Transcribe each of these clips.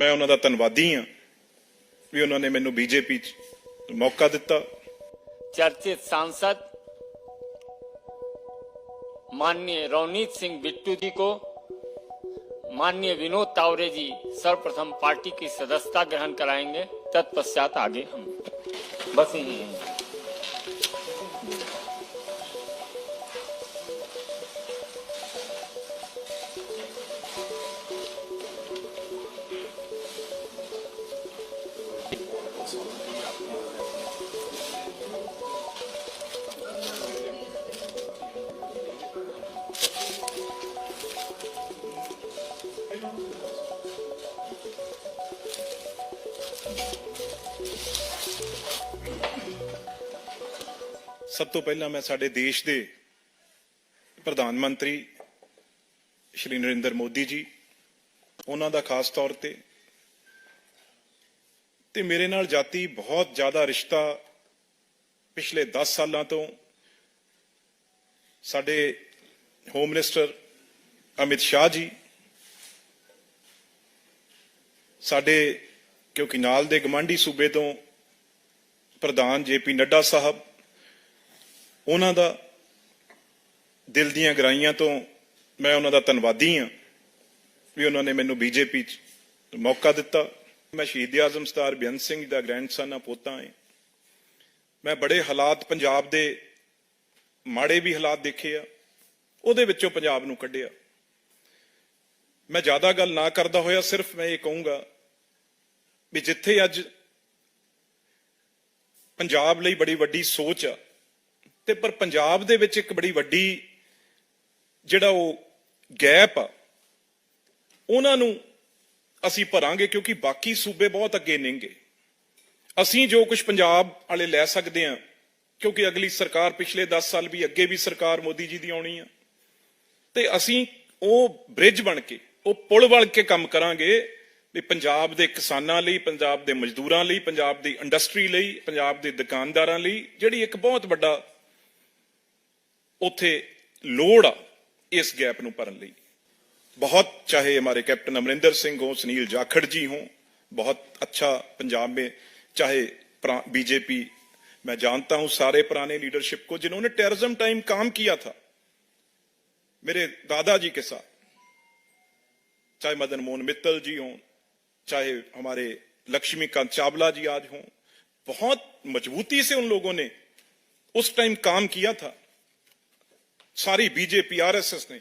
ਮੈਂ ਉਹਨਾਂ ਦਾ ਧੰਨਵਾਦੀ ਹਾਂ ਵੀ ਉਹਨਾਂ ਨੇ ਮੈਨੂੰ ਬੀਜੇਪੀ 'ਚ ਮੌਕਾ ਦਿੱਤਾ चर्चित सांसद माननीय रवनीत सिंह बिट्टू जी को माननीय विनोद तावरे जी सर्वप्रथम पार्टी की सदस्यता ग्रहण कराएंगे तत्पश्चात आगे हम बस यही है ਸਭ ਤੋਂ ਪਹਿਲਾਂ ਮੈਂ ਸਾਡੇ ਦੇਸ਼ ਦੇ ਪ੍ਰਧਾਨ ਮੰਤਰੀ ਸ਼੍ਰੀ ਨਰਿੰਦਰ ਮੋਦੀ ਜੀ, ਉਹਨਾਂ ਦਾ ਖਾਸ ਤੌਰ ਤੇ ਤੇ ਮੇਰੇ ਨਾਲ ਜਾਤੀ ਬਹੁਤ ਜ਼ਿਆਦਾ ਰਿਸ਼ਤਾ ਪਿਛਲੇ 10 ਸਾਲਾਂ ਤੋਂ ਸਾਡੇ ਹੋਮ ਮਿਨਿਸਟਰ ਅਮਿਤ ਸ਼ਾਹ ਜੀ, ਸਾਡੇ ਕਿਉਂਕਿ ਨਾਲ ਦੇ ਗਵਾਂਢੀ ਸੂਬੇ ਤੋਂ ਪ੍ਰਧਾਨ ਜੇਪੀ ਨੱਡਾ ਸਾਹਿਬ, ਉਹਨਾਂ ਦਾ ਦਿਲ ਦੀਆਂ ਗਰਾਈਆਂ ਤੋਂ ਮੈਂ ਉਹਨਾਂ ਦਾ ਧੰਨਵਾਦੀ ਹਾਂ ਵੀ ਉਹਨਾਂ ਨੇ ਮੈਨੂੰ ਬੀਜੇਪੀ 'ਚ ਮੌਕਾ ਦਿੱਤਾ। ਮੈਂ ਸ਼ਹੀਦ ਆਜ਼ਮ ਸਤਾਰ ਬੇਅੰਤ ਸਿੰਘ ਦਾ ਗ੍ਰੈਂਡਸਨ ਆ ਪੋਤਾ ਹਾਂ। ਮੈਂ ਬੜੇ ਹਾਲਾਤ ਪੰਜਾਬ ਦੇ ਮਾੜੇ ਵੀ ਹਾਲਾਤ ਦੇਖੇ ਆ, ਉਹਦੇ ਵਿੱਚੋਂ ਪੰਜਾਬ ਨੂੰ ਕੱਢਿਆ। ਮੈਂ ਜ਼ਿਆਦਾ ਗੱਲ ਨਾ ਕਰਦਾ ਹੋਇਆ, ਸਿਰਫ ਮੈਂ ਇਹ ਕਹੂੰਗਾ ਵੀ ਜਿੱਥੇ ਅੱਜ ਪੰਜਾਬ ਲਈ ਬੜੀ ਵੱਡੀ ਸੋਚ ਆ, ਤੇ ਪਰ ਪੰਜਾਬ ਦੇ ਵਿੱਚ ਇੱਕ ਬੜੀ ਵੱਡੀ ਜਿਹੜਾ ਉਹ ਗੈਪ ਆ, ਉਹਨਾਂ ਨੂੰ ਅਸੀਂ ਭਰਾਂਗੇ ਕਿਉਂਕਿ ਬਾਕੀ ਸੂਬੇ ਬਹੁਤ ਅੱਗੇ ਨੇਗੇ। ਅਸੀਂ ਜੋ ਕੁਝ ਪੰਜਾਬ ਵਾਲੇ ਲੈ ਸਕਦੇ ਆ, ਕਿਉਂਕਿ ਅਗਲੀ ਸਰਕਾਰ ਪਿਛਲੇ 10 ਸਾਲ ਵੀ ਅੱਗੇ ਵੀ ਸਰਕਾਰ ਮੋਦੀ ਜੀ ਦੀ ਆਉਣੀ ਆ, ਤੇ ਅਸੀਂ ਉਹ ਬ੍ਰਿਜ ਬਣ ਕੇ, ਉਹ ਪੁਲ ਬਣ ਕੇ ਕੰਮ ਕਰਾਂਗੇ ਵੀ ਪੰਜਾਬ ਦੇ ਕਿਸਾਨਾਂ ਲਈ ਪੰਜਾਬ ਦੇ ਮਜ਼ਦੂਰਾਂ ਲਈ ਪੰਜਾਬ ਦੀ ਇੰਡਸਟਰੀ ਲਈ ਪੰਜਾਬ ਦੇ ਦੁਕਾਨਦਾਰਾਂ ਲਈ ਜਿਹੜੀ ਇੱਕ ਬਹੁਤ ਵੱਡਾ ਉੱਥੇ ਲੋੜ ਆ ਇਸ ਗੈਪ ਨੂੰ ਭਰਨ ਲਈ बहुत चाहे हमारे कैप्टन अमरिंदर सिंह हो सुनील जाखड़ जी हों बहुत अच्छा पंजाब में चाहे बीजेपी मैं जानता हूं सारे पुराने लीडरशिप को जिन्होंने टेररिज्म टाइम काम किया था मेरे दादाजी के साथ चाहे मदन मोहन मित्तल जी हों चाहे हमारे लक्ष्मीकांत चावला जी आज हों बहुत मजबूती से उन लोगों ने उस टाइम काम किया था। सारी बीजेपी आरएसएस ने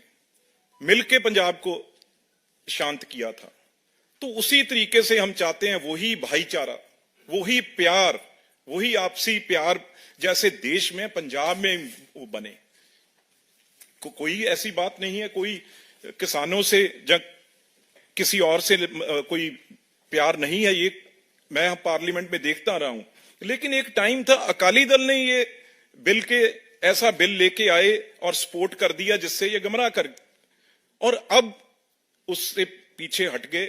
मिलके पंजाब को शांत किया था। तो उसी तरीके से हम चाहते हैं वही भाईचारा वही प्यार वही आपसी प्यार जैसे देश में पंजाब में वो बने। को, कोई ऐसी बात नहीं है कोई किसानों से जब किसी और से कोई प्यार नहीं है ये, मैं पार्लियामेंट में देखता रहा हूँ। लेकिन एक टाइम था, अकाली दल ने ये बिल के, ऐसा बिल लेके आए और सपोर्ट कर दिया जिससे ये गमराह कर और अब उससे पीछे हट गए,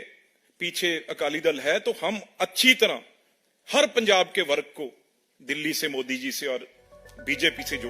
पीछे अकाली दल है तो हम अच्छी तरह हर पंजाब के वर्ग को दिल्ली से मोदी जी से और बीजेपी से जोड़